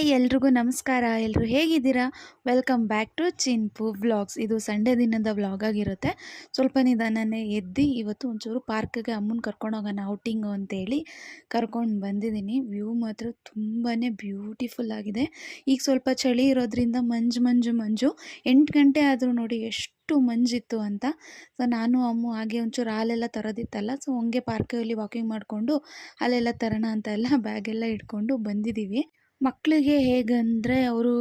ನಮಸ್ಕಾರ. ಎಲ್ಲರೂ ಹೇಗಿದ್ದೀರಾ? Welcome back to Chinpu vlogs ಇದು ಸಂಡೇ ದಿನದ ವ್ಲಾಗ್ ಆಗಿರುತ್ತೆ. ಸ್ವಲ್ಪ ನಿಧಾನನೇ ಎದ್ದು ಇವತ್ತು ಒಂಚೂರು ಪಾರ್ಕ್ಗೆ ಅಮ್ಮನ ಕರ್ಕೊಂಡು ಹೋಗೋಣ ಔಟಿಂಗು ಅಂತೇಳಿ ಕರ್ಕೊಂಡು ಬಂದಿದ್ದೀನಿ. ವ್ಯೂ ಮಾತ್ರ ತುಂಬಾ ಬ್ಯೂಟಿಫುಲ್ ಆಗಿದೆ. ಈಗ ಸ್ವಲ್ಪ ಚಳಿ ಇರೋದ್ರಿಂದ ಮಂಜು ಮಂಜು ಮಂಜು. ಎಂಟು ಗಂಟೆ ಆದರೂ ನೋಡಿ ಎಷ್ಟು ಮಂಜಿತ್ತು ಅಂತ. ಸೊ ನಾನು, ಅಮ್ಮು ಹಾಗೆ ಒಂಚೂರು ಹಾಲೆಲ್ಲ ತರೋದಿತ್ತಲ್ಲ ಸೊ ಹಂಗೆ ಪಾರ್ಕಲ್ಲಿ ವಾಕಿಂಗ್ ಮಾಡಿಕೊಂಡು ಹಾಲೆಲ್ಲ ತರೋಣ ಅಂತ ಎಲ್ಲ ಬ್ಯಾಗೆಲ್ಲ ಇಟ್ಕೊಂಡು ಬಂದಿದ್ದೀವಿ. ಮಕ್ಕಳಿಗೆ ಹೇಗಂದರೆ ಅವರು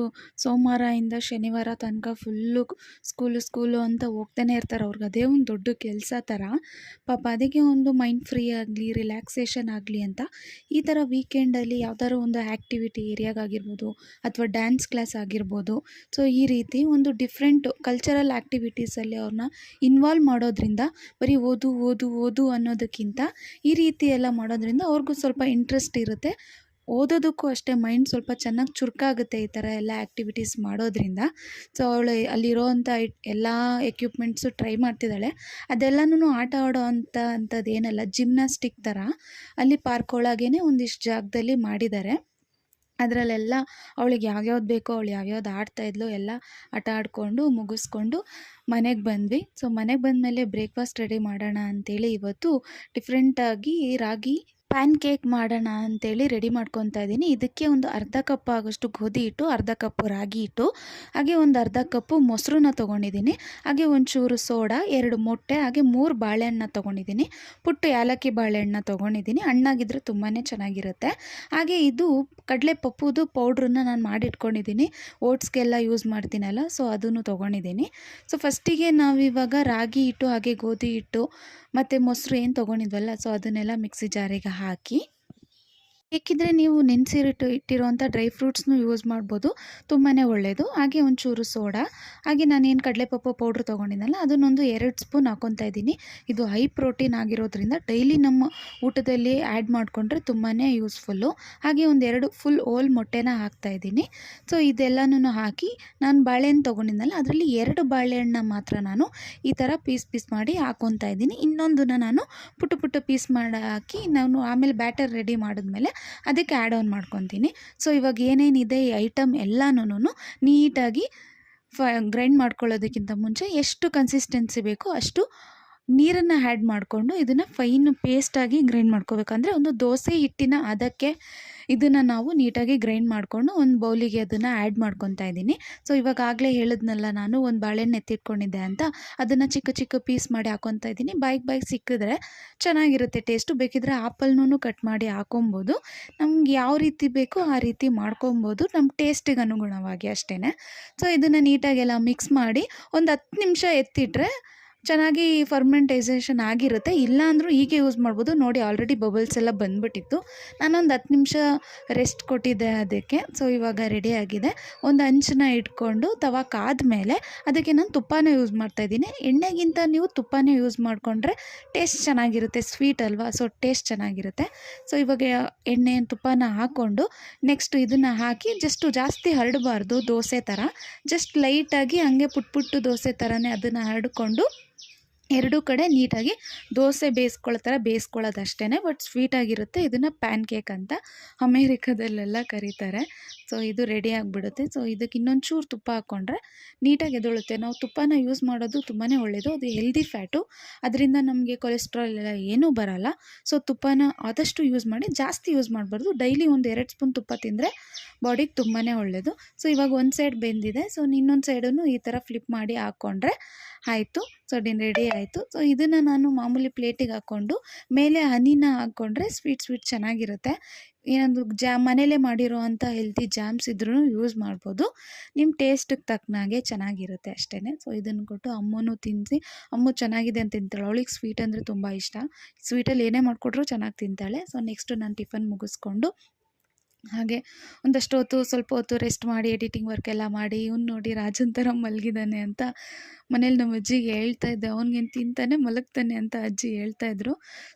ಸೋಮವಾರದಿಂದ ಶನಿವಾರ ತನಕ ಫುಲ್ಲು ಸ್ಕೂಲು ಸ್ಕೂಲು ಅಂತ ಹೋಗ್ತಾನೆ ಇರ್ತಾರೆ. ಅವ್ರಿಗೆ ಅದೇ ಒಂದು ದೊಡ್ಡ ಕೆಲಸ ಥರ ಪಾಪ ಅದಕ್ಕೆ ಒಂದು ಮೈಂಡ್ ಫ್ರೀ ಆಗಲಿ ರಿಲ್ಯಾಕ್ಸೇಷನ್ ಆಗಲಿ ಅಂತ ಈ ಥರ ವೀಕೆಂಡಲ್ಲಿ ಯಾವ್ದಾದ್ರು ಒಂದು ಆ್ಯಕ್ಟಿವಿಟಿ ಏರಿಯಾಗಾಗಿರ್ಬೋದು ಅಥವಾ ಡ್ಯಾನ್ಸ್ ಕ್ಲಾಸ್ ಆಗಿರ್ಬೋದು. ಸೊ ಈ ರೀತಿ ಒಂದು ಡಿಫ್ರೆಂಟ್ ಕಲ್ಚರಲ್ ಆ್ಯಕ್ಟಿವಿಟೀಸಲ್ಲಿ ಅವ್ರನ್ನ ಇನ್ವಾಲ್ವ್ ಮಾಡೋದ್ರಿಂದ ಬರೀ ಓದು ಓದು ಓದು ಅನ್ನೋದಕ್ಕಿಂತ ಈ ರೀತಿ ಎಲ್ಲ ಮಾಡೋದ್ರಿಂದ ಅವ್ರಿಗೂ ಸ್ವಲ್ಪ ಇಂಟ್ರೆಸ್ಟ್ ಇರುತ್ತೆ. ಓದೋದಕ್ಕೂ ಅಷ್ಟೇ ಮೈಂಡ್ ಸ್ವಲ್ಪ ಚೆನ್ನಾಗಿ ಚುರುಕಾಗುತ್ತೆ ಈ ಥರ ಎಲ್ಲ ಆ್ಯಕ್ಟಿವಿಟೀಸ್ ಮಾಡೋದ್ರಿಂದ. ಸೊ ಅವಳು ಅಲ್ಲಿರೋವಂಥ ಎಲ್ಲ ಎಕ್ವಿಪ್ಮೆಂಟ್ಸು ಟ್ರೈ ಮಾಡ್ತಿದ್ದಾಳೆ. ಅದೆಲ್ಲನೂ ಆಟ ಆಡೋ ಅಂಥ ಅಂಥದ್ದು ಏನಲ್ಲ, ಜಿಮ್ನಾಸ್ಟಿಕ್ ಥರ ಅಲ್ಲಿ ಪಾರ್ಕ್ ಒಳಗೇ ಒಂದಿಷ್ಟು ಜಾಗದಲ್ಲಿ ಮಾಡಿದ್ದಾರೆ. ಅದರಲ್ಲೆಲ್ಲ ಅವಳಿಗೆ ಯಾವ್ಯಾವ್ದು ಬೇಕೋ ಅವಳು ಯಾವ್ಯಾವ್ದು ಆಡ್ತಾಯಿದ್ಲು ಎಲ್ಲ ಆಟ ಆಡಿಕೊಂಡು ಮುಗಿಸ್ಕೊಂಡು ಮನೆಗೆ ಬಂದ್ವಿ. ಸೊ ಮನೆಗೆ ಬಂದಮೇಲೆ ಬ್ರೇಕ್ಫಾಸ್ಟ್ ರೆಡಿ ಮಾಡೋಣ ಅಂತೇಳಿ ಇವತ್ತು ಡಿಫ್ರೆಂಟಾಗಿ ರಾಗಿ ಪ್ಯಾನ್ ಕೇಕ್ ಮಾಡೋಣ ಅಂತೇಳಿ ರೆಡಿ ಮಾಡ್ಕೊತಾ ಇದ್ದೀನಿ. ಇದಕ್ಕೆ ಒಂದು ಅರ್ಧ ಕಪ್ ಆಗೋಷ್ಟು ಗೋಧಿ ಹಿಟ್ಟು, ಅರ್ಧ ಕಪ್ಪು ರಾಗಿ ಹಿಟ್ಟು, ಹಾಗೆ ಒಂದು ಅರ್ಧ ಕಪ್ಪು ಮೊಸರನ್ನ ತೊಗೊಂಡಿದ್ದೀನಿ. ಹಾಗೆ ಒಂಚೂರು ಸೋಡಾ, ಎರಡು ಮೊಟ್ಟೆ, ಹಾಗೆ ಮೂರು ಬಾಳೆಹಣ್ಣ ತೊಗೊಂಡಿದ್ದೀನಿ. ಪುಟ್ಟು ಏಲಕ್ಕಿ ಬಾಳೆಹಣ್ಣ ತೊಗೊಂಡಿದ್ದೀನಿ. ಹಣ್ಣಾಗಿದ್ದರೆ ತುಂಬಾ ಚೆನ್ನಾಗಿರುತ್ತೆ. ಹಾಗೆ ಇದು ಕಡಲೆ ಪಪ್ಪುದು ಪೌಡ್ರನ್ನ ನಾನು ಮಾಡಿಟ್ಕೊಂಡಿದ್ದೀನಿ. ಓಟ್ಸ್ಗೆಲ್ಲ ಯೂಸ್ ಮಾಡ್ತೀನಲ್ಲ, ಸೊ ಅದನ್ನು ತೊಗೊಂಡಿದ್ದೀನಿ. ಸೊ ಫಸ್ಟಿಗೆ ನಾವಿವಾಗ ರಾಗಿ ಹಿಟ್ಟು, ಹಾಗೆ ಗೋಧಿ ಹಿಟ್ಟು, ಮತ್ತು ಮೊಸರು ಏನು ತೊಗೊಂಡಿದ್ವಲ್ಲ, ಸೊ ಅದನ್ನೆಲ್ಲ ಮಿಕ್ಸಿ ಜಾರಿಗೆ ಹಾಕಿ ಬೇಕಿದ್ದರೆ ನೀವು ನೆನೆಸಿರಿಟ್ಟು ಇಟ್ಟಿರುವಂಥ ಡ್ರೈ ಫ್ರೂಟ್ಸ್ನು ಯೂಸ್ ಮಾಡ್ಬೋದು. ತುಂಬಾ ಒಳ್ಳೆಯದು ಹಾಗೆ ಒಂಚೂರು ಸೋಡಾ, ಹಾಗೆ ನಾನೇನು ಕಡಲೆಪಪ್ಪು ಪೌಡ್ರ್ ತೊಗೊಂಡಿದ್ದಲ್ಲ ಅದನ್ನೊಂದು ಎರಡು ಸ್ಪೂನ್ ಹಾಕೊತಾ ಇದ್ದೀನಿ. ಇದು ಹೈ ಪ್ರೋಟೀನ್ ಆಗಿರೋದ್ರಿಂದ ಡೈಲಿ ನಮ್ಮ ಊಟದಲ್ಲಿ ಆ್ಯಡ್ ಮಾಡಿಕೊಂಡ್ರೆ ತುಂಬಾ ಯೂಸ್ಫುಲ್ಲು. ಹಾಗೆ ಒಂದೆರಡು ಫುಲ್ ಓಲ್ ಮೊಟ್ಟೆನ ಹಾಕ್ತಾಯಿದ್ದೀನಿ ಸೊ ಇದೆಲ್ಲನೂ ಹಾಕಿ ನಾನು ಬಾಳೆಹಣ್ಣು ತೊಗೊಂಡಿದ್ದಲ್ಲ ಅದರಲ್ಲಿ ಎರಡು ಬಾಳೆಹಣ್ಣನ್ನ ಮಾತ್ರ ನಾನು ಈ ಥರ ಪೀಸ್ ಪೀಸ್ ಮಾಡಿ ಹಾಕ್ಕೊತಾ ಇದ್ದೀನಿ. ಇನ್ನೊಂದನ್ನು ನಾನು ಪುಟ್ಟ ಪುಟ್ಟ ಪೀಸ್ ಮಾಡಿ ಹಾಕಿ ನಾನು ಆಮೇಲೆ ಬ್ಯಾಟರ್ ರೆಡಿ ಮಾಡಿದ್ಮೇಲೆ ಅದಕ್ಕೆ ಆ್ಯಡ್ ಆನ್ ಮಾಡ್ಕೊತೀನಿ. ಸೊ ಇವಾಗ ಏನೇನಿದೆ ಈ ಐಟಮ್ ಎಲ್ಲನೂ ನೀಟಾಗಿ ಫ ಗ್ರೈಂಡ್ ಮಾಡ್ಕೊಳ್ಳೋದಕ್ಕಿಂತ ಮುಂಚೆ ಎಷ್ಟು ಕನ್ಸಿಸ್ಟೆನ್ಸಿ ಬೇಕೋ ಅಷ್ಟು ನೀರನ್ನು ಆ್ಯಡ್ ಮಾಡಿಕೊಂಡು ಇದನ್ನು ಫೈನ್ ಪೇಸ್ಟಾಗಿ ಗ್ರೈಂಡ್ ಮಾಡ್ಕೋಬೇಕಂದ್ರೆ ಒಂದು ದೋಸೆ ಹಿಟ್ಟಿನ ಅದಕ್ಕೆ ಇದನ್ನು ನಾವು ನೀಟಾಗಿ ಗ್ರೈಂಡ್ ಮಾಡಿಕೊಂಡು ಒಂದು ಬೌಲಿಗೆ ಅದನ್ನು ಆ್ಯಡ್ ಮಾಡ್ಕೊತಾ ಇದ್ದೀನಿ. ಸೊ ಇವಾಗಾಗಲೇ ಹೇಳಿದ್ನಲ್ಲ ನಾನು, ಒಂದು ಬಾಳೆಹಣ್ಣು ಎತ್ತಿಟ್ಕೊಂಡಿದ್ದೆ ಅಂತ. ಅದನ್ನು ಚಿಕ್ಕ ಚಿಕ್ಕ ಪೀಸ್ ಮಾಡಿ ಹಾಕೊತಾ ಇದ್ದೀನಿ. ಬೈಕ್ ಬೈಕ್ ಸಿಕ್ಕಿದ್ರೆ ಚೆನ್ನಾಗಿರುತ್ತೆ ಟೇಸ್ಟು ಬೇಕಿದ್ರೆ ಆಪಲ್ನೂ ಕಟ್ ಮಾಡಿ ಹಾಕೊಬೋದು. ನಮ್ಗೆ ಯಾವ ರೀತಿ ಬೇಕೋ ಆ ರೀತಿ ಮಾಡ್ಕೊಬೋದು ನಮ್ಮ ಟೇಸ್ಟಿಗೆ ಅನುಗುಣವಾಗಿ ಅಷ್ಟೇ ಸೊ ಇದನ್ನು ನೀಟಾಗೆಲ್ಲ ಮಿಕ್ಸ್ ಮಾಡಿ ಒಂದು ಹತ್ತು ನಿಮಿಷ ಎತ್ತಿಟ್ರೆ ಚೆನ್ನಾಗಿ ಫರ್ಮೆಂಟೈಸೇಷನ್ ಆಗಿರುತ್ತೆ. ಇಲ್ಲ ಅಂದರೂ ಹೀಗೆ ಯೂಸ್ ಮಾಡ್ಬೋದು. ನೋಡಿ ಆಲ್ರೆಡಿ ಬಬಲ್ಸ್ ಎಲ್ಲ ಬಂದ್ಬಿಟ್ಟಿತ್ತು. ನಾನೊಂದು ಹತ್ತು ನಿಮಿಷ ರೆಸ್ಟ್ ಕೊಟ್ಟಿದ್ದೆ ಅದಕ್ಕೆ. ಸೊ ಇವಾಗ ರೆಡಿ ಆಗಿದೆ. ಒಂದು ಅಂಚನ್ನ ಇಟ್ಕೊಂಡು ತವಾ ಕಾದ ಮೇಲೆ ಅದಕ್ಕೆ ನಾನು ತುಪ್ಪನೇ ಯೂಸ್ ಮಾಡ್ತಾಯಿದ್ದೀನಿ ಎಣ್ಣೆಗಿಂತ ನೀವು ತುಪ್ಪನೇ ಯೂಸ್ ಮಾಡಿಕೊಂಡ್ರೆ ಟೇಸ್ಟ್ ಚೆನ್ನಾಗಿರುತ್ತೆ. ಸ್ವೀಟ್ ಅಲ್ವಾ? ಸೊ ಟೇಸ್ಟ್ ಚೆನ್ನಾಗಿರುತ್ತೆ. ಸೊ ಇವಾಗ ಎಣ್ಣೆ ತುಪ್ಪನ ಹಾಕ್ಕೊಂಡು ನೆಕ್ಸ್ಟ್ ಇದನ್ನು ಹಾಕಿ ಜಸ್ಟು ಜಾಸ್ತಿ ಹರಡಬಾರ್ದು ದೋಸೆ ಥರ ಜಸ್ಟ್ ಲೈಟಾಗಿ ಹಂಗೆ ಪುಟ್ ಪುಟ್ಟು ದೋಸೆ ಥರನೇ ಅದನ್ನು ಹರಡ್ಕೊಂಡು ಎರಡೂ ಕಡೆ ನೀಟಾಗಿ ದೋಸೆ ಬೇಯಿಸ್ಕೊಳ್ಳೋ ಥರ ಬೇಯಿಸ್ಕೊಳ್ಳೋದು ಅಷ್ಟೇ ಬಟ್ ಸ್ವೀಟಾಗಿರುತ್ತೆ ಇದನ್ನು ಪ್ಯಾನ್ ಕೇಕ್ ಅಂತ ಅಮೇರಿಕಾದಲ್ಲೆಲ್ಲ ಕರೀತಾರೆ. ಸೊ, ಇದು ರೆಡಿ ಆಗಿಬಿಡುತ್ತೆ. ಸೊ, ಇದಕ್ಕೆ ಇನ್ನೊಂದು ಚೂರು ತುಪ್ಪ ಹಾಕ್ಕೊಂಡ್ರೆ ನೀಟಾಗಿ ಎದೊಳುತ್ತೆ. ನಾವು ತುಪ್ಪನ ಯೂಸ್ ಮಾಡೋದು ತುಂಬಾ ಒಳ್ಳೆಯದು ಅದು ಹೆಲ್ದಿ ಫ್ಯಾಟು. ಅದರಿಂದ ನಮಗೆ ಕೊಲೆಸ್ಟ್ರಾಲ್ ಎಲ್ಲ ಏನೂ ಬರಲ್ಲ. ಸೊ, ತುಪ್ಪನ ಆದಷ್ಟು ಯೂಸ್ ಮಾಡಿ, ಜಾಸ್ತಿ ಯೂಸ್ ಮಾಡಬಾರ್ದು. ಡೈಲಿ ಒಂದು ಎರಡು ಸ್ಪೂನ್ ತುಪ್ಪ ತಿಂದರೆ ಬಾಡಿಗೆ ತುಂಬಾ ಒಳ್ಳೆಯದು ಸೊ, ಇವಾಗ ಒಂದು ಸೈಡ್ ಬೆಂದಿದೆ. ಸೊ, ಇನ್ನೊಂದು ಸೈಡನ್ನು ಈ ಥರ ಫ್ಲಿಪ್ ಮಾಡಿ ಹಾಕ್ಕೊಂಡ್ರೆ ಆಯಿತು. ಸೊ ಡಿನ್ ರೆಡಿ ಆಯಿತು. ಸೊ ಇದನ್ನು ನಾನು ಮಾಮೂಲಿ ಪ್ಲೇಟಿಗೆ ಹಾಕ್ಕೊಂಡು, ಮೇಲೆ ಹನಿನ ಹಾಕ್ಕೊಂಡ್ರೆ ಸ್ವೀಟ್ ಸ್ವೀಟ್ ಚೆನ್ನಾಗಿರುತ್ತೆ. ಏನೊಂದು ಜಾಮ್ ಮನೇಲೇ ಮಾಡಿರೋ ಹೆಲ್ತಿ ಜಾಮ್ಸ್ ಇದ್ರೂ ಯೂಸ್ ಮಾಡ್ಬೋದು. ನಿಮ್ಮ ಟೇಸ್ಟಿಗೆ ತಕ್ಕನಾಗೆ ಚೆನ್ನಾಗಿರುತ್ತೆ ಅಷ್ಟೇ ಸೊ ಇದನ್ನು ಕೊಟ್ಟು ಅಮ್ಮನೂ ತಿನ್ನಿಸಿ ಅಮ್ಮ ಚೆನ್ನಾಗಿದೆ ಅಂತ ತಿಂತಾಳೆ. ಅವಳಿಗೆ ಸ್ವೀಟ್ ಅಂದರೆ ತುಂಬ ಇಷ್ಟ. ಸ್ವೀಟಲ್ಲಿ ಏನೇ ಮಾಡಿಕೊಟ್ರು ಚೆನ್ನಾಗಿ ತಿಂತಾಳೆ. ಸೊ ನೆಕ್ಸ್ಟು ನಾನು ಟಿಫನ್ ಮುಗಿಸ್ಕೊಂಡು, ಹಾಗೆ ಒಂದಷ್ಟು ಹೊತ್ತು, ಸ್ವಲ್ಪ ಹೊತ್ತು ರೆಸ್ಟ್ ಮಾಡಿ ಎಡಿಟಿಂಗ್ ವರ್ಕ್ ಎಲ್ಲ ಮಾಡಿ, ಇವ್ನು ನೋಡಿ ರಾಜನ್ ಥರ ಮಲಗಿದ್ದಾನೆ ಅಂತ ಮನೇಲಿ ನಮ್ಮ ಅಜ್ಜಿಗೆ ಹೇಳ್ತಾ ಇದ್ದೆ ಅವ್ನಿಗೇನು ತಿಂತಾನೆ ಮಲಗ್ತಾನೆ ಅಂತ ಅಜ್ಜಿ ಹೇಳ್ತಾ ಇದ್ರು.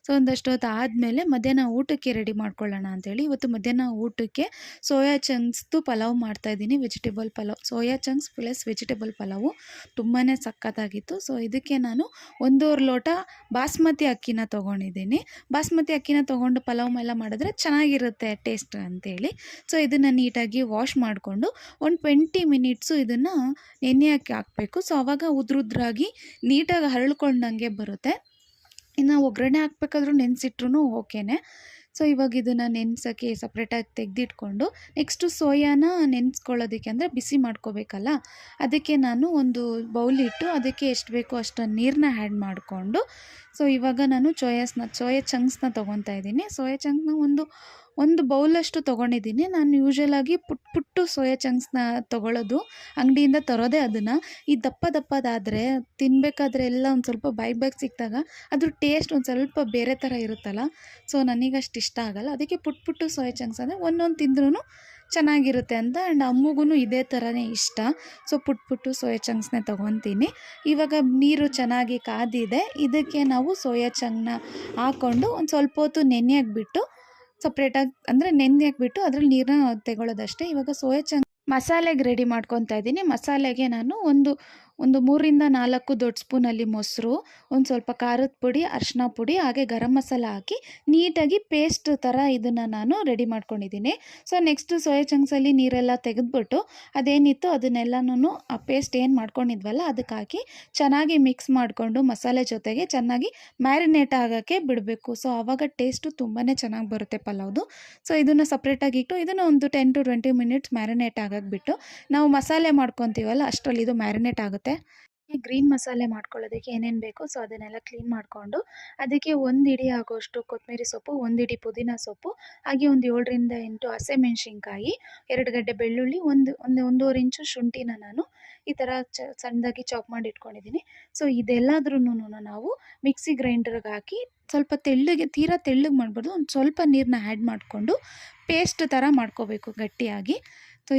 ಸೊ ಒಂದಷ್ಟು ಹೊತ್ತು ಆದಮೇಲೆ ಮಧ್ಯಾಹ್ನ ಊಟಕ್ಕೆ ರೆಡಿ ಮಾಡ್ಕೊಳ್ಳೋಣ ಅಂತೇಳಿ ಇವತ್ತು ಮಧ್ಯಾಹ್ನ ಊಟಕ್ಕೆ ಸೋಯಾ ಚಂಕ್ಸ್ದು ಪಲಾವ್ ಮಾಡ್ತಾ ಇದ್ದೀನಿ vegetable pulao. Soya chunks plus vegetable pulao. ತುಂಬಾ ಸಕ್ಕತ್ತಾಗಿತ್ತು ಸೊ, ಇದಕ್ಕೆ ನಾನು ಒಂದೂವರೆ ಲೋಟ ಬಾಸ್ಮತಿ ಅಕ್ಕಿನ ತೊಗೊಂಡಿದ್ದೀನಿ. ಬಾಸ್ಮತಿ ಅಕ್ಕಿನ ತೊಗೊಂಡು ಪಲಾವ್ ಎಲ್ಲ ಮಾಡಿದ್ರೆ ಚೆನ್ನಾಗಿರುತ್ತೆ ಟೇಸ್ಟ್ ಅಂತೇಳಿ. ಸೊ, ಇದನ್ನು ನೀಟಾಗಿ ವಾಶ್ ಮಾಡಿಕೊಂಡು ಒಂದು ಟ್ವೆಂಟಿ ಮಿನಿಟ್ಸು ಇದನ್ನು ನೆನೆ ಹಾಕಿ ಹಾಕಬೇಕು. ಸೊ ಆವಾಗ ಉದ್ರುದ್ರಾಗಿ ನೀಟಾಗಿ ಹರಳ್ಕೊಂಡಂಗೆ ಬರುತ್ತೆ. ಇನ್ನು ಒಗ್ಗರಣೆ ಹಾಕ್ಬೇಕಾದ್ರೂ ನೆನೆಸಿಟ್ರು ಓಕೆನೇ. ಸೊ ಇವಾಗ ಇದನ್ನು ನೆನೆಸೋಕ್ಕೆ ಸಪ್ರೇಟಾಗಿ ತೆಗೆದಿಟ್ಕೊಂಡು ನೆಕ್ಸ್ಟು ಸೋಯಾನ ನೆನೆಸ್ಕೊಳ್ಳೋದಕ್ಕೆ ಅಂದರೆ ಬಿಸಿ ಮಾಡ್ಕೋಬೇಕಲ್ಲ? ಅದಕ್ಕೆ ನಾನು ಒಂದು ಬೌಲಿಟ್ಟು ಅದಕ್ಕೆ ಎಷ್ಟು ಬೇಕೋ ಅಷ್ಟು ನೀರನ್ನ ಆ್ಯಡ್ ಮಾಡಿಕೊಂಡು ಸೊ ಇವಾಗ ನಾನು ಚೋಯಾಸ್ನ ಸೋಯಾ ಚಂಕ್ಸ್ನ ತೊಗೊತಾ ಇದ್ದೀನಿ. ಸೋಯಾ ಚಂಕ್ಸ್ನ ಒಂದು ಒಂದು ಬೌಲಷ್ಟು ತೊಗೊಂಡಿದ್ದೀನಿ. ನಾನು ಯೂಶ್ವಲಾಗಿ ಪುಟ್, ಪುಟ್ಟು ಸೋಯಾ ಚಂಕ್ಸ್ನ ತೊಗೊಳ್ಳೋದು ಅಂಗಡಿಯಿಂದ ತರೋದೇ ಅದನ್ನು. ಈ ದಪ್ಪ ದಪ್ಪದಾದರೆ ತಿನ್ನಬೇಕಾದ್ರೆ ಎಲ್ಲ ಒಂದು ಸ್ವಲ್ಪ ಬೈಕ್ ಬೈಕ್ ಸಿಕ್ಕಿದಾಗ ಅದ್ರ ಟೇಸ್ಟ್ ಒಂದು ಸ್ವಲ್ಪ ಬೇರೆ ಥರ ಇರುತ್ತಲ್ಲ? ಸೊ ನನಗೆ ಅಷ್ಟು ಇಷ್ಟ ಆಗಲ್ಲ. ಅದಕ್ಕೆ ಪುಟ್, ಪುಟ್ಟು ಸೋಯಾ ಚಂಕ್ಸ್ ಅಂದರೆ ಒಂದೊಂದು ತಿಂದ್ರೂ ಚೆನ್ನಾಗಿರುತ್ತೆ ಅಂತ ಆ್ಯಂಡ್ ಅಮ್ಮಗೂ ಇದೇ ಥರನೇ ಇಷ್ಟ. ಸೊ ಪುಟ್, ಪುಟ್ಟು ಸೋಯಾ ಚಂಕ್ಸ್ನೇ ತೊಗೊತೀನಿ. ಇವಾಗ ನೀರು ಚೆನ್ನಾಗಿ ಕಾದಿದೆ. ಇದಕ್ಕೆ ನಾವು ಸೋಯಾ ಚಂಕ್ನ ಹಾಕ್ಕೊಂಡು ಒಂದು ಸ್ವಲ್ಪ ಹೊತ್ತು ನೆನೆಯಕ್ಕೆ ಬಿಟ್ಟು ಸಪ್ರೇಟಾಗಿ ಅಂದರೆ ನೆನೆ ಹಾಕ್ಬಿಟ್ಟು ಅದ್ರಲ್ಲಿ ನೀರನ್ನ ತೆಗೊಳ್ಳೋದಷ್ಟೇ ಇವಾಗ ಸೋಯಾ ಚಂಕ್ ಮಸಾಲೆಗೆ ರೆಡಿ ಮಾಡ್ಕೊತಾ ಇದ್ದೀನಿ. ಮಸಾಲೆಗೆ ನಾನು ಒಂದು ಒಂದು ಮೂರಿಂದ ನಾಲ್ಕು ದೊಡ್ಡ ಸ್ಪೂನಲ್ಲಿ ಮೊಸರು, ಒಂದು ಸ್ವಲ್ಪ ಖಾರದ ಪುಡಿ ಅರಿಶಿನ ಪುಡಿ, ಹಾಗೆ ಗರಂ ಮಸಾಲ ಹಾಕಿ ನೀಟಾಗಿ ಪೇಸ್ಟ್ ಥರ ಇದನ್ನು ನಾನು ರೆಡಿ ಮಾಡ್ಕೊಂಡಿದ್ದೀನಿ. ಸೊ ನೆಕ್ಸ್ಟು ಸೋಯಾ ಚಂಕ್ಸಲ್ಲಿ ನೀರೆಲ್ಲ ತೆಗೆದ್ಬಿಟ್ಟು ಅದೇನಿತ್ತು ಅದನ್ನೆಲ್ಲನೂ ಆ ಪೇಸ್ಟ್ ಏನು ಮಾಡ್ಕೊಂಡಿದ್ವಲ್ಲ ಅದಕ್ಕೆ ಹಾಕಿ ಚೆನ್ನಾಗಿ ಮಿಕ್ಸ್ ಮಾಡಿಕೊಂಡು ಮಸಾಲೆ ಜೊತೆಗೆ ಚೆನ್ನಾಗಿ ಮ್ಯಾರಿನೇಟ್ ಆಗೋಕ್ಕೆ ಬಿಡಬೇಕು. ಸೊ ಆವಾಗ ಟೇಸ್ಟು ತುಂಬಾ ಚೆನ್ನಾಗಿ ಬರುತ್ತೆ ಪಲಾವ್ದು ಸೊ ಇದನ್ನು ಸಪ್ರೇಟಾಗಿ ಇಟ್ಟು ಇದನ್ನು ಒಂದು ten to twenty minutes marinate ಆಗಕ್ಕೆ ಬಿಟ್ಟು ನಾವು ಮಸಾಲೆ ಮಾಡ್ಕೊತೀವಲ್ಲ ಅಷ್ಟರಲ್ಲಿ ಇದು ಮ್ಯಾರಿನೇಟ್ ಆಗುತ್ತೆ. ಈ ಗ್ರೀನ್ ಮಸಾಲೆ ಮಾಡ್ಕೊಳ್ಳೋದಕ್ಕೆ ಏನೇನು ಬೇಕು ಸೊ ಅದನ್ನೆಲ್ಲ ಕ್ಲೀನ್ ಮಾಡಿಕೊಂಡು ಅದಕ್ಕೆ ಒಂದು ಇಡಿ ಆಗೋಷ್ಟು ಕೊತ್ತಂಬರಿ ಸೊಪ್ಪು, ಒಂದು ಪುದೀನ ಸೊಪ್ಪು, ಹಾಗೆ ಒಂದು ಏಳರಿಂದ ಎಂಟು ಹಸಿಮೆಣ್ಸಿನ್ಕಾಯಿ ಎರಡು ಗಡ್ಡೆ ಬೆಳ್ಳುಳ್ಳಿ, ಒಂದು ಒಂದು ಒಂದೂವರೆ ಇಂಚು ಶುಂಠಿನ ನಾನು ಈ ಥರ ಚ, ಸಣ್ಣದಾಗಿ ಚಾಪ್ ಮಾಡಿ ಇಟ್ಕೊಂಡಿದ್ದೀನಿ. ಸೊ ಇದೆಲ್ಲದ್ರೂ ನಾವು ಮಿಕ್ಸಿ ಗ್ರೈಂಡರ್ಗೆ ಹಾಕಿ ಸ್ವಲ್ಪ ತೆಳ್ಳಗೆ, ತೀರಾ ತೆಳ್ಳಗೆ ಮಾಡಬಾರ್ದು, ಒಂದು ಸ್ವಲ್ಪ ನೀರನ್ನ ಆ್ಯಡ್ ಮಾಡಿಕೊಂಡು ಪೇಸ್ಟ್ ಥರ ಮಾಡ್ಕೋಬೇಕು ಗಟ್ಟಿಯಾಗಿ. ಸೊ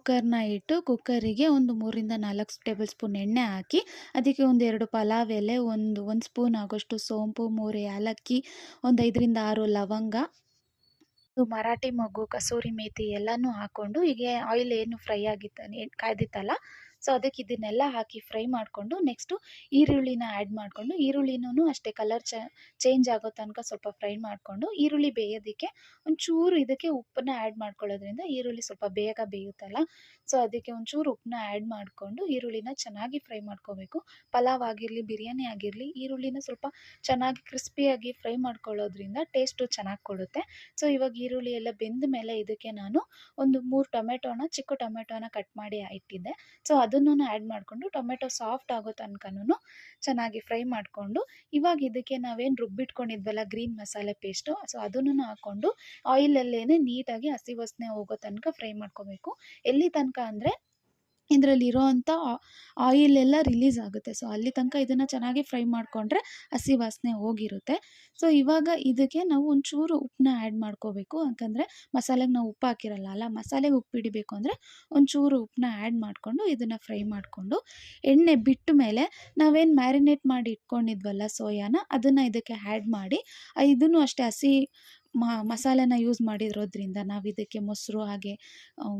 ಕುಕ್ಕರ್ನ ಇಟ್ಟು ಕುಕ್ಕರಿಗೆ ಒಂದು ಮೂರಿಂದ ನಾಲ್ಕು ಟೇಬಲ್ ಸ್ಪೂನ್ ಎಣ್ಣೆ ಹಾಕಿ, ಅದಕ್ಕೆ ಒಂದು ಎರಡು ಪಲಾವ್ ಎಲೆ, ಒಂದು ಒಂದು ಸ್ಪೂನ್ ಆಗೋಷ್ಟು ಸೋಂಪು, ಮೂರು ಏಲಕ್ಕಿ, ಒಂದು ಐದರಿಂದ ಆರು ಲವಂಗ ಮರಾಠಿ ಮೊಗ್ಗು, ಕಸೂರಿ ಮೇಥಿ ಎಲ್ಲನೂ ಹಾಕ್ಕೊಂಡು ಹೀಗೆ ಆಯಿಲ್ ಏನು ಫ್ರೈ ಆಗಿತ್ತ ಕಾಯ್ದಿತ್ತಲ್ಲ? ಸೊ, ಅದಕ್ಕೆ ಇದನ್ನೆಲ್ಲ ಹಾಕಿ ಫ್ರೈ ಮಾಡಿಕೊಂಡು ನೆಕ್ಸ್ಟು ಈರುಳ್ಳಿನ ಆ್ಯಡ್ ಮಾಡಿಕೊಂಡು ಈರುಳ್ಳಿನೂ ಅಷ್ಟೇ ಕಲರ್ ಚೇಂಜ್ ಆಗೋ ತನಕ ಸ್ವಲ್ಪ ಫ್ರೈ ಮಾಡಿಕೊಂಡು, ಈರುಳ್ಳಿ ಬೇಯೋದಕ್ಕೆ ಒಂಚೂರು ಇದಕ್ಕೆ ಉಪ್ಪನ್ನ ಆ್ಯಡ್ ಮಾಡ್ಕೊಳ್ಳೋದ್ರಿಂದ ಈರುಳ್ಳಿ ಸ್ವಲ್ಪ ಬೇಗ ಬೇಯುತ್ತಲ್ಲ. ಸೊ ಅದಕ್ಕೆ ಒಂಚೂರು ಉಪ್ಪನ್ನ ಆ್ಯಡ್ ಮಾಡಿಕೊಂಡು ಈರುಳ್ಳಿನ ಚೆನ್ನಾಗಿ ಫ್ರೈ ಮಾಡ್ಕೋಬೇಕು. ಪಲಾವ್ ಆಗಿರಲಿ, ಬಿರಿಯಾನಿ ಆಗಿರಲಿ, ಈರುಳ್ಳಿನ ಸ್ವಲ್ಪ ಚೆನ್ನಾಗಿ ಕ್ರಿಸ್ಪಿಯಾಗಿ ಫ್ರೈ ಮಾಡ್ಕೊಳ್ಳೋದ್ರಿಂದ ಟೇಸ್ಟು ಚೆನ್ನಾಗಿ ಕೊಡುತ್ತೆ. ಸೊ ಇವಾಗ ಈರುಳ್ಳಿ ಎಲ್ಲ ಬೆಂದ ಮೇಲೆ ಇದಕ್ಕೆ ನಾನು ಒಂದು ಮೂರು ಟೊಮೆಟೊನ, ಚಿಕ್ಕ ಟೊಮೆಟೊನ ಕಟ್ ಮಾಡಿ ಇಟ್ಟಿದ್ದೆ. ಸೊ ಅದನ್ನು ಆ್ಯಡ್ ಮಾಡಿಕೊಂಡು ಟೊಮೆಟೊ ಸಾಫ್ಟ್ ಆಗೋ ತನಕನೂ ಚೆನ್ನಾಗಿ ಫ್ರೈ ಮಾಡಿಕೊಂಡು ಇವಾಗ ಇದಕ್ಕೆ ನಾವೇನು ರುಬ್ಬಿಟ್ಕೊಂಡಿದ್ವಲ್ಲ ಗ್ರೀನ್ ಮಸಾಲೆ ಪೇಸ್ಟು ಸೊ ಅದನ್ನು ಹಾಕ್ಕೊಂಡು ಆಯಿಲಲ್ಲೇ ನೀಟಾಗಿ ಹಸಿ ವಾಸನೆ ಹೋಗೋ ತನಕ ಫ್ರೈ ಮಾಡ್ಕೋಬೇಕು. ಎಲ್ಲಿ ತನಕ ಅಂದರೆ ಇದರಲ್ಲಿರೋ ಅಂಥ ಆಯಿಲ್ ಎಲ್ಲ ರಿಲೀಸ್ ಆಗುತ್ತೆ. ಸೊ ಅಲ್ಲಿ ತನಕ ಇದನ್ನು ಚೆನ್ನಾಗಿ ಫ್ರೈ ಮಾಡಿಕೊಂಡ್ರೆ ಹಸಿ ವಾಸನೆ ಹೋಗಿರುತ್ತೆ. ಸೊ ಇವಾಗ ಇದಕ್ಕೆ ನಾವು ಒಂಚೂರು ಉಪ್ಪನ್ನ ಆ್ಯಡ್ ಮಾಡ್ಕೋಬೇಕು. ಯಾಕಂದರೆ ಮಸಾಲೆಗೆ ನಾವು ಉಪ್ಪು ಹಾಕಿರಲ್ಲ ಅಲ್ಲ, ಮಸಾಲೆಗೆ ಉಪ್ಪು ಹಿಡಿಬೇಕು ಅಂದರೆ ಒಂಚೂರು ಉಪ್ಪನ್ನ ಆ್ಯಡ್ ಮಾಡಿಕೊಂಡು ಇದನ್ನು ಫ್ರೈ ಮಾಡಿಕೊಂಡು ಎಣ್ಣೆ ಬಿಟ್ಟ ಮೇಲೆ ನಾವೇನು ಮ್ಯಾರಿನೇಟ್ ಮಾಡಿ ಇಟ್ಕೊಂಡಿದ್ವಲ್ಲ ಸೋಯಾನ, ಅದನ್ನು ಇದಕ್ಕೆ ಆ್ಯಡ್ ಮಾಡಿ ಇದನ್ನು ಅಷ್ಟೇ ಹಸಿ ಮಸಾಲೆನ ಯೂಸ್ ಮಾಡಿರೋದ್ರಿಂದ ನಾವು ಇದಕ್ಕೆ ಮೊಸರು ಹಾಗೆ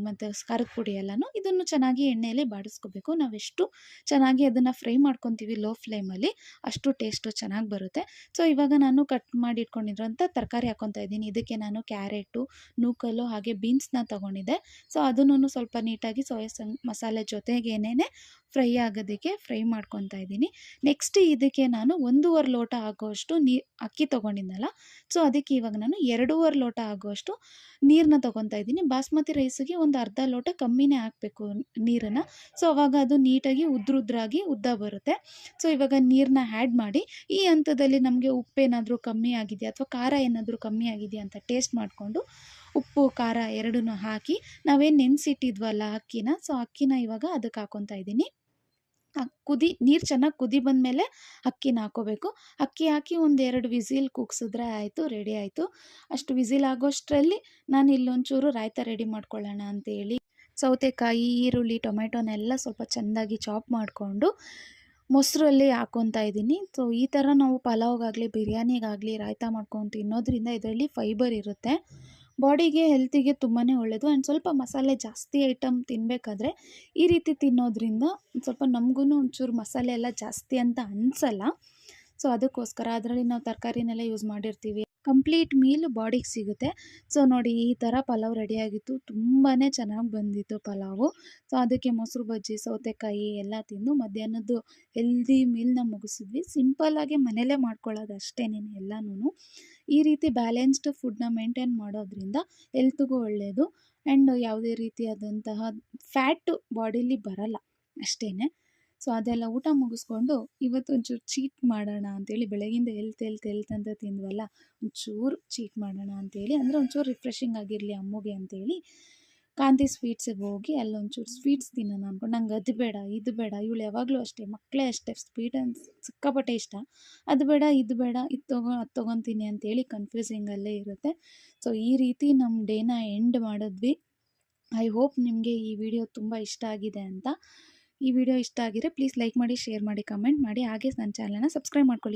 ಮತ್ತು ಖಾರದ ಪುಡಿ ಎಲ್ಲನೂ ಇದನ್ನು ಚೆನ್ನಾಗಿ ಎಣ್ಣೆಯಲ್ಲಿ ಬಾಡಿಸ್ಕೋಬೇಕು. ನಾವೆಷ್ಟು ಚೆನ್ನಾಗಿ ಅದನ್ನು ಫ್ರೈ ಮಾಡ್ಕೊತೀವಿ ಲೋ ಫ್ಲೇಮಲ್ಲಿ ಅಷ್ಟು ಟೇಸ್ಟು ಚೆನ್ನಾಗಿ ಬರುತ್ತೆ. ಸೊ ಇವಾಗ ನಾನು ಕಟ್ ಮಾಡಿ ಇಟ್ಕೊಂಡಿರೋಂಥ ತರಕಾರಿ ಹಾಕ್ಕೊತಾ ಇದ್ದೀನಿ. ಇದಕ್ಕೆ ನಾನು ಕ್ಯಾರೆಟು ನೂಕಲ್ಲು ಹಾಗೆ ಬೀನ್ಸ್ನ ತೊಗೊಂಡಿದ್ದೆ. ಸೊ ಅದನ್ನು ಸ್ವಲ್ಪ ನೀಟಾಗಿ ಸೋಯಾ ಸಂಗ್ ಮಸಾಲೆ ಜೊತೆಗೇನೆ ಫ್ರೈ ಆಗೋದಕ್ಕೆ ಫ್ರೈ ಮಾಡ್ಕೊತಾ ಇದ್ದೀನಿ. ನೆಕ್ಸ್ಟ್ ಇದಕ್ಕೆ ನಾನು ಒಂದೂವರೆ ಲೋಟ ಆಗೋಷ್ಟು ನೀ, ಅಕ್ಕಿ ತೊಗೊಂಡಿದ್ನಲ್ಲ ಸೊ ಅದಕ್ಕೆ ಇವಾಗ ನಾನು ಎರಡೂವರೆ ಲೋಟ ಆಗುವಷ್ಟು ನೀರನ್ನ ತೊಗೊತಾ ಇದ್ದೀನಿ. ಬಾಸ್ಮತಿ ರೈಸಿಗೆ ಒಂದು ಅರ್ಧ ಲೋಟ ಕಮ್ಮಿನೇ ಹಾಕಬೇಕು ನೀರನ್ನು. ಸೊ ಅವಾಗ ಅದು ನೀಟಾಗಿ ಉದ್ರುದ್ರಾಗಿ ಉದ್ದ ಬರುತ್ತೆ. ಸೊ ಇವಾಗ ನೀರನ್ನ ಆ್ಯಡ್ ಮಾಡಿ, ಈ ಹಂತದಲ್ಲಿ ನಮಗೆ ಉಪ್ಪೇನಾದರೂ ಕಮ್ಮಿ ಆಗಿದೆಯಾ ಅಥವಾ ಖಾರ ಏನಾದರೂ ಕಮ್ಮಿ ಆಗಿದೆಯಾ ಅಂತ ಟೇಸ್ಟ್ ಮಾಡಿಕೊಂಡು ಉಪ್ಪು, ಖಾರ ಎರಡನ್ನೂ ಹಾಕಿ ನಾವೇನು ನೆನೆಸಿಟ್ಟಿದ್ವಲ್ಲ ಅಕ್ಕಿನ ಸೊ ಅಕ್ಕಿನ ಇವಾಗ ಅದಕ್ಕೆ ಹಾಕೊತಾ ಇದ್ದೀನಿ. ಕುದಿ, ನೀರು ಚೆನ್ನಾಗಿ ಕುದಿ ಬಂದಮೇಲೆ ಅಕ್ಕಿನ ಹಾಕೋಬೇಕು. ಅಕ್ಕಿ ಹಾಕಿ ಒಂದೆರಡು ವಿಸಿಲ್ ಕೂಗ್ಸಿದ್ರೆ ಆಯಿತು, ರೆಡಿ ಆಯಿತು. ಅಷ್ಟು ವಿಸಿಲ್ ಆಗೋಷ್ಟರಲ್ಲಿ ನಾನು ಇಲ್ಲೊಂಚೂರು ರಾಯ್ತ ರೆಡಿ ಮಾಡ್ಕೊಳ್ಳೋಣ ಅಂತೇಳಿ ಸೌತೆಕಾಯಿ, ಈರುಳ್ಳಿ ಟೊಮೆಟೊನೆಲ್ಲ ಸ್ವಲ್ಪ ಚೆಂದಾಗಿ ಚಾಪ್ ಮಾಡಿಕೊಂಡು ಮೊಸರಲ್ಲಿ ಹಾಕ್ಕೊತಾ ಇದ್ದೀನಿ. ಸೊ, ಈ ಥರ ನಾವು ಪಲಾವ್ಗಾಗಲಿ, ಬಿರಿಯಾನಿಗಾಗಲಿ ರಾಯ್ತ ಮಾಡ್ಕೊಂಡು ತಿನ್ನೋದ್ರಿಂದ ಇದರಲ್ಲಿ ಫೈಬರ್ ಇರುತ್ತೆ. ಬಾಡಿಗೆ ಹೆಲ್ತಿಗೆ ತುಂಬಾ ಒಳ್ಳೆಯದು ಆ್ಯಂಡ್ ಸ್ವಲ್ಪ ಮಸಾಲೆ ಜಾಸ್ತಿ ಐಟಮ್ ತಿನ್ನಬೇಕಾದ್ರೆ ಈ ರೀತಿ ತಿನ್ನೋದ್ರಿಂದ ಸ್ವಲ್ಪ ನಮಗೂ ಒಂಚೂರು ಮಸಾಲೆ ಎಲ್ಲ ಜಾಸ್ತಿ ಅಂತ ಅನಿಸಲ್ಲ. ಸೊ ಅದಕ್ಕೋಸ್ಕರ ಅದರಲ್ಲಿ ನಾವು ತರಕಾರಿನೆಲ್ಲ ಯೂಸ್ ಮಾಡಿರ್ತೀವಿ. ಕಂಪ್ಲೀಟ್ ಮೀಲ್ ಬಾಡಿಗೆ ಸಿಗುತ್ತೆ. ಸೊ ನೋಡಿ ಈ ಥರ ಪಲಾವ್ ರೆಡಿಯಾಗಿತ್ತು ತುಂಬಾ ಚೆನ್ನಾಗಿ ಬಂದಿತ್ತು ಪಲಾವು. ಸೊ ಅದಕ್ಕೆ ಮೊಸರು ಬಜ್ಜಿ, ಸೌತೆಕಾಯಿ ಎಲ್ಲ ತಿಂದು ಮಧ್ಯಾಹ್ನದ್ದು ಹೆಲ್ದಿ ಮೀಲ್ನ ಮುಗಿಸಿದ್ವಿ. ಸಿಂಪಲ್ಲಾಗಿ ಮನೇಲೇ ಮಾಡ್ಕೊಳ್ಳೋದು ನೀನು ಎಲ್ಲನೂ ಈ ರೀತಿ ಬ್ಯಾಲೆನ್ಸ್ಡ್ ಫುಡ್ನ ಮೇಂಟೈನ್ ಮಾಡೋದ್ರಿಂದ ಹೆಲ್ತ್ಗೂ ಒಳ್ಳೆಯದು ಆ್ಯಂಡ್ ಯಾವುದೇ ರೀತಿಯಾದಂತಹ ಫ್ಯಾಟು ಬಾಡೀಲಿ ಬರಲ್ಲ. ಅಷ್ಟೇ ಸೊ ಅದೆಲ್ಲ ಊಟ ಮುಗಿಸ್ಕೊಂಡು ಇವತ್ತು ಒಂಚೂರು ಚೀಟ್ ಮಾಡೋಣ ಅಂತೇಳಿ ಬೆಳಗಿಂದ ಎಲ್ತ್ ಎಲ್ತ್ ಎಲ್ತ್ ಅಂತ ತಿಂದ್ವಲ್ಲ, ಒಂಚೂರು ಚೀಟ್ ಮಾಡೋಣ ಅಂತೇಳಿ, ಅಂದರೆ ಒಂಚೂರು ರಿಫ್ರೆಶಿಂಗ್ ಆಗಿರಲಿ ಅಮ್ಮಗೆ ಅಂತೇಳಿ ಕಾಂತಿ ಸ್ವೀಟ್ಸಿಗೆ ಹೋಗಿ ಅಲ್ಲೊಂಚೂರು ಸ್ವೀಟ್ಸ್ ತಿನ್ನೋಣ ಅಂದ್ಕೊಂಡು ನಂಗೆ ಅದು ಬೇಡ, ಇದು ಬೇಡ, ಇವಳು ಯಾವಾಗಲೂ ಅಷ್ಟೇ ಮಕ್ಕಳೇ ಅಷ್ಟೇ ಸ್ವೀಟ್ ಅಂತ ಸಿಕ್ಕಾಪಟ್ಟೆ ಇಷ್ಟ. ಅದು ಬೇಡ, ಇದು ಬೇಡ, ಇದು ತೊಗೊ, ಅದು ತೊಗೊತೀನಿ ಅಂತೇಳಿ ಕನ್ಫ್ಯೂಸಿಂಗಲ್ಲೇ ಇರುತ್ತೆ. ಸೊ ಈ ರೀತಿ ನಮ್ಮ ಡೇನ ಎಂಡ್ ಮಾಡಿದ್ವಿ. ಐ ಹೋಪ್ ನಿಮಗೆ ಈ ವಿಡಿಯೋ ತುಂಬ ಇಷ್ಟ ಆಗಿದೆ ಅಂತ. ಈ ವಿಡಿಯೋ ಇಷ್ಟ ಆಗಿದ್ರೆ ಪ್ಲೀಸ್ ಲೈಕ್ ಮಾಡಿ ಶೇರ್ ಮಾಡಿ ಕಮೆಂಟ್ ಮಾಡಿ. ಹಾಗೆ ನನ್ನ ಚಾನಲ್ನ ಸಬ್ಸ್ಕ್ರೈಬ್ ಮಾಡ್ಕೊಳ್ಳಿ.